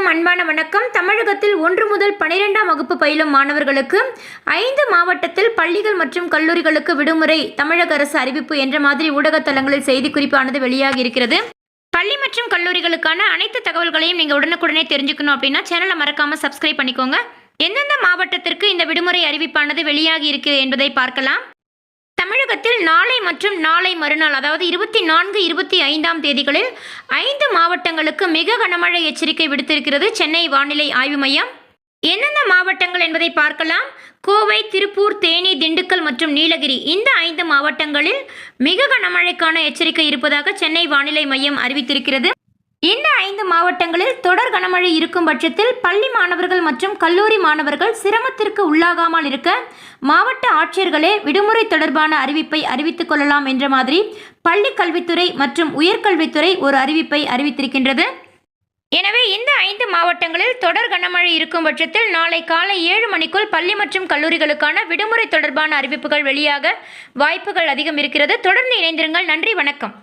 அன்பான வணக்கம். தமிழகத்தில் ஒன்று முதல் பனிரெண்டாம் வகுப்பு பயிலும் மாணவர்களுக்கு ஐந்து மாவட்டத்தில் பள்ளிகள் மற்றும் கல்லூரிகளுக்கு விடுமுறை தமிழக அரசு அறிவிப்பு என்ற மாதிரி ஊடகத்தலங்களில் செய்திக்குறிப்பானது வெளியாகி இருக்கிறது. பள்ளி மற்றும் கல்லூரிகளுக்கான அனைத்து தகவல்களையும் நீங்கள் உடனுக்குடனே தெரிஞ்சுக்கணும் அப்படின்னா சேனலை மறக்காமல் சப்ஸ்கிரைப் பண்ணிக்கோங்க. எந்தெந்த மாவட்டத்திற்கு இந்த விடுமுறை அறிவிப்பானது வெளியாகி இருக்கு என்பதை பார்க்கலாம். தமிழகத்தில் நாளை மற்றும் நாளை மறுநாள் அதாவது இருபத்தி நான்கு இருபத்தி ஐந்தாம் தேதிகளில் ஐந்து மாவட்டங்களுக்கு மிக கனமழை எச்சரிக்கை விடுத்திருக்கிறது சென்னை வானிலை ஆய்வு மையம். எந்தெந்த மாவட்டங்கள் என்பதை பார்க்கலாம். கோவை திருப்பூர் தேனி திண்டுக்கல் மற்றும் நீலகிரி. இந்த ஐந்து மாவட்டங்களில் மிக கனமழைக்கான எச்சரிக்கை இருப்பதாக சென்னை வானிலை மையம் அறிவித்திருக்கிறது. இந்த ஐந்து மாவட்டங்களில் தொடர் கனமழை இருக்கும் பட்சத்தில் பள்ளி மாணவர்கள் மற்றும் கல்லூரி மாணவர்கள் சிரமத்திற்கு உள்ளாகாமல் இருக்க மாவட்ட ஆட்சியர்களே விடுமுறை தொடர்பான அறிவிப்பை அறிவித்துக் கொள்ளலாம் என்ற மாதிரி பள்ளி கல்வித்துறை மற்றும் உயர்கல்வித்துறை ஒரு அறிவிப்பை அறிவித்திருக்கின்றது. எனவே இந்த ஐந்து மாவட்டங்களில் தொடர் கனமழை இருக்கும் பட்சத்தில் நாளை காலை ஏழு மணிக்குள் பள்ளி மற்றும் கல்லூரிகளுக்கான விடுமுறை தொடர்பான அறிவிப்புகள் வெளியாக வாய்ப்புகள் அதிகம் இருக்கிறது. தொடர்ந்து இணைந்திருங்கள். நன்றி. வணக்கம்.